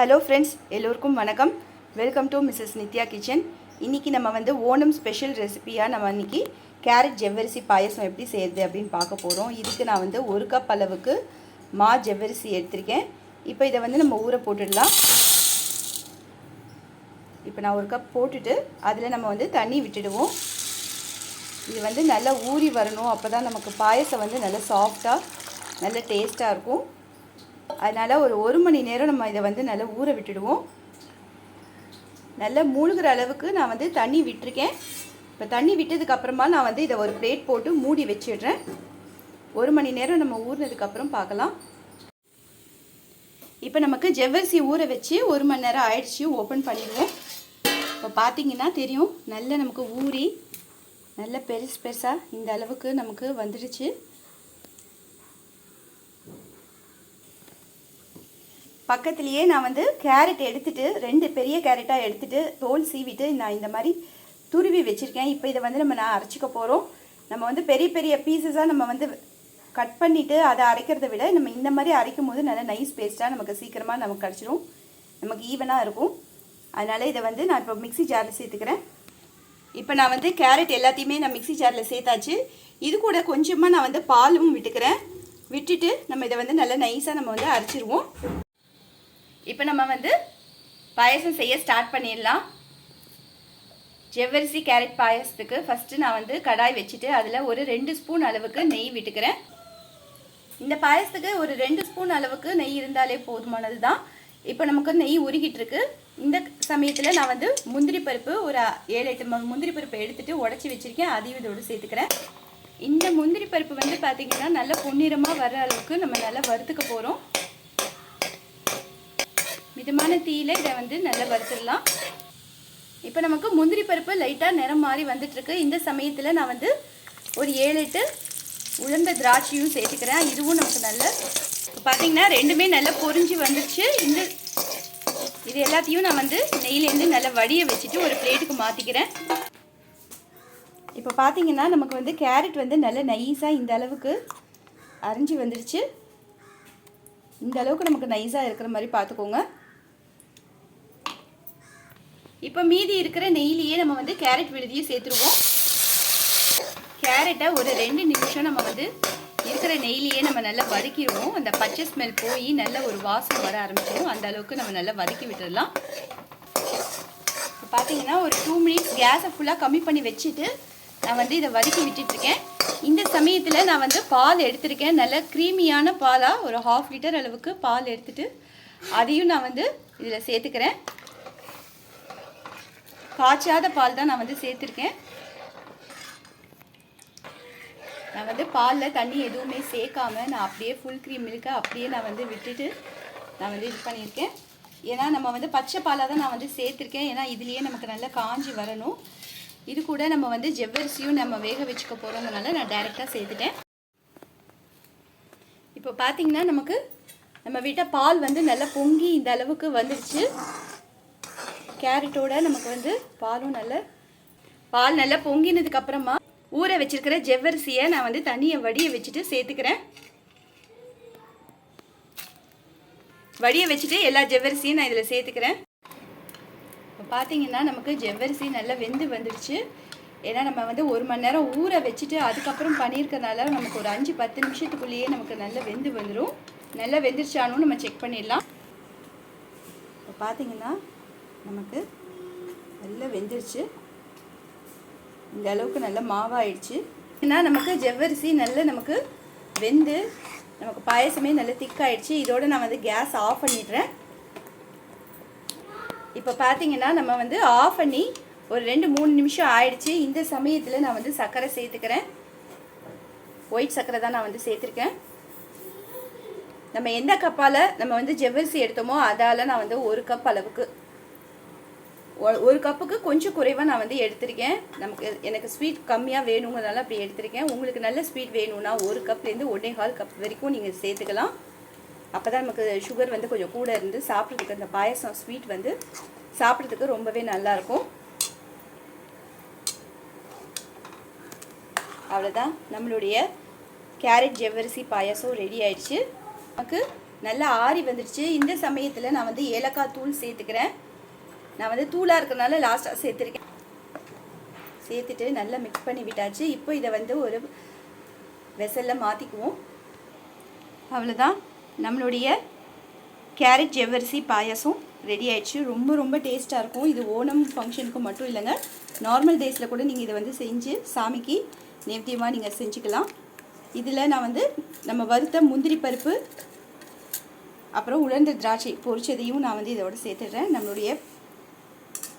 Hello friends எல்லோருக்கும் வணக்கம். Welcome to Mrs Nithya kitchen இன்றைக்கி நம்ம வந்து ஓணம் ஸ்பெஷல் ரெசிபியாக நம்ம இன்றைக்கி கேரட் ஜவ்வரிசி பாயசம் எப்படி செய்கிறது அப்படின்னு பார்க்க போகிறோம் இதுக்கு நான் வந்து ஒரு கப் அளவுக்கு மா ஜவ்வரிசி எடுத்திருக்கேன். இப்போ இதை வந்து நம்ம ஊற போட்டுடலாம். இப்போ நான் ஒரு கப் போட்டுட்டு அதில் நம்ம வந்து தண்ணி விட்டுடுவோம். இது வந்து நல்லா ஊறி வரணும். அப்போ தான் நமக்கு பாயசம் வந்து நல்லா சாஃப்டாக நல்ல டேஸ்ட்டாக இருக்கும். அதனால் ஒரு ஒரு மணி நேரம் நம்ம இதை வந்து நல்லா ஊற விட்டுடுவோம். நல்லா மூழ்கிற அளவுக்கு நான் வந்து தண்ணி விட்டுருக்கேன். இப்போ தண்ணி விட்டதுக்கப்புறமா நான் வந்து இதை ஒரு பிளேட் போட்டு மூடி வச்சிடுறேன். ஒரு மணி நேரம் நம்ம ஊறினதுக்கப்புறம் பார்க்கலாம். இப்போ நமக்கு ஜவ்வரிசி ஊற வச்சு ஒரு மணி நேரம் ஆயிடுச்சு ஓப்பன் பண்ணிடுவோம். இப்போ பார்த்தீங்கன்னா தெரியும் நல்ல நமக்கு ஊறி நல்ல பெருசு பெருசாக இந்த அளவுக்கு நமக்கு வந்துடுச்சு. பக்கத்துலேயே நான் வந்து கேரட் எடுத்துகிட்டு ரெண்டு பெரிய கேரட்டாக எடுத்துகிட்டு தோல் சீவிட்டு நான் இந்த மாதிரி துருவி வச்சுருக்கேன். இப்போ இதை வந்து நம்ம நான் அரைச்சிக்க போகிறோம் நம்ம வந்து பெரிய பெரிய பீசஸாக நம்ம வந்து கட் பண்ணிவிட்டு அதை அரைக்கிறத விட நம்ம இந்த மாதிரி அரைக்கும் போது நல்லா நைஸ் பேஸ்ட்டாக நமக்கு சீக்கிரமாக நமக்கு கிடச்சிரும். நமக்கு ஈவனாக இருக்கும். அதனால் இதை வந்து நான் இப்போ மிக்ஸி ஜாரில் சேர்த்துக்கிறேன். இப்போ நான் வந்து கேரட் எல்லாத்தையுமே நான் மிக்சி ஜாரில் சேர்த்தாச்சு. இது கூட கொஞ்சமாக நான் வந்து பாலும் விட்டுக்கிறேன். விட்டுட்டு நம்ம இதை வந்து நல்லா நைஸாக நம்ம வந்து அரைச்சிருவோம். இப்போ நம்ம வந்து பாயசம் செய்ய ஸ்டார்ட் பண்ணிடலாம். ஜெவ்வரிசி கேரட் பாயசத்துக்கு ஃபஸ்ட்டு நான் வந்து கடாய் வச்சுட்டு அதில் ஒரு ரெண்டு ஸ்பூன் அளவுக்கு நெய் விட்டுக்கிறேன். இந்த பாயசத்துக்கு ஒரு ரெண்டு ஸ்பூன் அளவுக்கு நெய் இருந்தாலே போதுமானது தான். இப்போ நமக்கு நெய் உருகிட்டு இருக்கு. இந்த சமயத்தில் நான் வந்து முந்திரி பருப்பு ஒரு ஏழு எட்டு ம- முந்திரி பருப்பு எடுத்துட்டு உடச்சி வச்சிருக்கேன். அதையும் இதோடு சேர்த்துக்கிறேன். இந்த முந்திரி பருப்பு வந்து பார்த்தீங்கன்னா நல்ல பொன்னிறமாக வர அளவுக்கு நம்ம நல்லா வறுத்துக்க போகிறோம் மிதமான தீயில இதை வந்து நல்லா வறுத்துடலாம். இப்போ நமக்கு முந்திரி பருப்பு லைட்டாக நிறம் மாறி வந்துட்டுருக்கு. இந்த சமயத்தில் நான் வந்து ஒரு ஏழு எட்டு உளுந்த திராட்சையும் சேர்த்துக்கிறேன். இதுவும் நமக்கு நல்ல இப்போ பார்த்தீங்கன்னா ரெண்டுமே நல்லா பொறிஞ்சு வந்துருச்சு இந்த இது எல்லாத்தையும் நான் வந்து நெய்லேருந்து நல்லா வடிய வச்சுட்டு ஒரு பிளேட்டுக்கு மாற்றிக்கிறேன் இப்போ பார்த்தீங்கன்னா நமக்கு வந்து கேரட் வந்து நல்லா நைஸாக இந்த அளவுக்கு அரைஞ்சி வந்துருச்சு. இந்த அளவுக்கு நமக்கு நைஸாக இருக்கிற மாதிரி பார்த்துக்கோங்க இப்போ மீதி இருக்கிற நெய்லியே நம்ம வந்து கேரட் விழுதியை சேர்த்துருவோம். கேரட்டை ஒரு ரெண்டு நிமிஷம் நம்ம வந்து இருக்கிற நெய்லியே நம்ம நல்லா வதக்கிடுவோம் அந்த பச்சை ஸ்மெல் போய் நல்ல ஒரு வாசம் வர ஆரம்பிச்சிடும் அந்த அளவுக்கு நம்ம நல்லா வதக்கி விட்டுடலாம் இப்போ பார்த்தீங்கன்னா ஒரு டூ மினிட்ஸ் கேஸை ஃபுல்லாக கம்மி பண்ணி வச்சுட்டு நான் வந்து இதை வதக்கி விட்டுட்ருக்கேன். இந்த சமயத்தில் நான் வந்து பால் எடுத்திருக்கேன். நல்ல க்ரீமியான பாலாக ஒரு ஹாஃப் லிட்டர் அளவுக்கு பால் எடுத்துட்டு அதையும் நான் வந்து இதில் சேர்த்துக்கிறேன். காய்ச்சாத பால் தான் நான் வந்து சேர்த்துருக்கேன். நான் வந்து பாலில் தண்ணி எதுவுமே சேர்க்காம நான் அப்படியே ஃபுல் க்ரீம் மில்கை அப்படியே நான் வந்து விட்டுட்டு நான் வந்து இது பண்ணியிருக்கேன். ஏன்னா நம்ம வந்து பச்சை பாலாக தான் நான் வந்து சேர்த்துருக்கேன். ஏன்னா இதுலேயே நமக்கு நல்லா காஞ்சி வரணும். இது கூட நம்ம வந்து ஜவ்வரிசியும் நம்ம வேக வச்சுக்க போகிறோங்கிறனால நான் டைரெக்டாக சேர்த்துட்டேன். இப்போ பார்த்தீங்கன்னா நமக்கு நம்ம வீட்டை பால் வந்து நல்லா பொங்கி இந்த அளவுக்கு வந்துடுச்சு கேரட்டோட நமக்கு வந்து பாலும் நல்ல பால் நல்லா பொங்கினதுக்கு அப்புறமா ஊற வச்சிருக்கிற ஜெவ்வரிசியை நான் வந்து தண்ணியை வடிய வச்சுட்டு சேர்த்துக்கிறேன். வடிய வச்சுட்டு எல்லா ஜெவ்வரிசியும் நான் இதில் சேர்த்துக்கிறேன். இப்போ பார்த்தீங்கன்னா நமக்கு ஜெவ்வரிசி நல்லா வெந்து வந்துடுச்சு. ஏன்னா நம்ம வந்து ஒரு மணி நேரம் ஊற வச்சுட்டு அதுக்கப்புறம் பண்ணியிருக்கனால நமக்கு ஒரு அஞ்சு பத்து நிமிஷத்துக்குள்ளேயே நமக்கு நல்லா வெந்து வந்துடும் நல்லா வெந்துருச்சானும் நம்ம செக் பண்ணிடலாம். இப்போ பார்த்தீங்கன்னா நமக்கு நல்லா வெந்துருச்சு. இந்த அளவுக்கு நல்ல மாவாயிடுச்சு. ஏன்னா நமக்கு ஜவ்வரிசி நல்ல நமக்கு வெந்து நமக்கு பாயசமே நல்ல திக்காயிடுச்சு. இதோடு நான் வந்து கேஸ் ஆஃப் பண்ணிடுறேன். இப்போ பார்த்தீங்கன்னா நம்ம வந்து ஆஃப் பண்ணி ஒரு ரெண்டு மூணு நிமிஷம் ஆயிடுச்சு. இந்த சமயத்தில் நான் வந்து சர்க்கரை சேர்த்துக்கிறேன். ஒயிட் சர்க்கரை தான் நான் வந்து சேர்த்துருக்கேன். நம்ம எந்த கப்பால் நம்ம வந்து ஜவ்வரிசி எடுத்தோமோ அதால் நான் வந்து ஒரு கப் அளவுக்கு ஒரு கப்புக்கு கொஞ்சம் குறைவாக நான் வந்து எடுத்திருக்கேன். நமக்கு எனக்கு ஸ்வீட் கம்மியாக வேணுங்கிறதால அப்படி எடுத்திருக்கேன். உங்களுக்கு நல்ல ஸ்வீட் வேணும்னா ஒரு கப்லேருந்து ஒன்றே கால் கப் வரைக்கும் நீங்கள் சேர்த்துக்கலாம். அப்போ தான் நமக்கு சுகர் வந்து கொஞ்சம் கூட இருந்து சாப்பிட்றதுக்கு அந்த பாயசம் ஸ்வீட் வந்து சாப்பிட்றதுக்கு ரொம்பவே நல்லாயிருக்கும் அவ்வளோதான் நம்மளுடைய கேரட் ஜவ்வரிசி பாயாசம் ரெடி ஆயிடுச்சு. நமக்கு நல்லா ஆறி வந்துடுச்சு. இந்த சமயத்தில் நான் வந்து ஏலக்காய் தூள் சேர்த்துக்கிறேன். நான் வந்து தூளாக இருக்கிறனால லாஸ்ட்டாக சேர்த்துருக்கேன். சேர்த்துட்டு நல்லா மிக்ஸ் பண்ணி விட்டாச்சு. இப்போ இதை வந்து ஒரு வெசலில் மாற்றிக்குவோம் அவ்வளோதான் நம்மளுடைய கேரட் ஜவ்வரிசி பாயசம் ரெடி ஆயிடுச்சு. ரொம்ப ரொம்ப டேஸ்ட்டாக இருக்கும். இது ஓணம் ஃபங்க்ஷனுக்கு மட்டும் இல்லைங்க. நார்மல் டேஸில் கூட நீங்கள் இதை வந்து செஞ்சு சாமிக்கு நேர்த்தியமாக நீங்கள் செஞ்சுக்கலாம். இதில் நான் வந்து நம்ம வறுத்த முந்திரி பருப்பு அப்புறம் உலர்ந்த திராட்சை பொரிச்சதையும் நான் வந்து இதோட சேர்த்துடுறேன். நம்மளுடைய